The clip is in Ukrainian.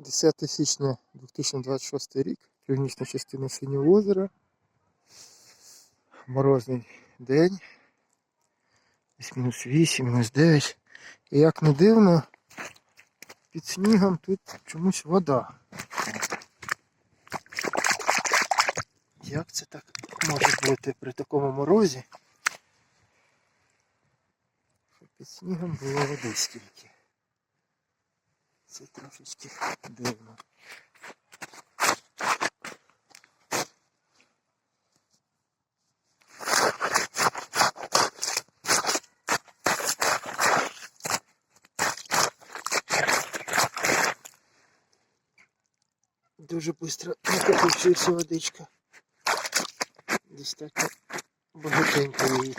10 січня 2026 рік, північна частина Синього озера. Морозний день. Мінус 8, мінус 9. І як не дивно, під снігом тут чомусь вода. Як це так може бути при такому морозі? Під снігом було води стільки. Це трошечки дивно. Дуже швидко накопичується водичка. Десь так багатенько її.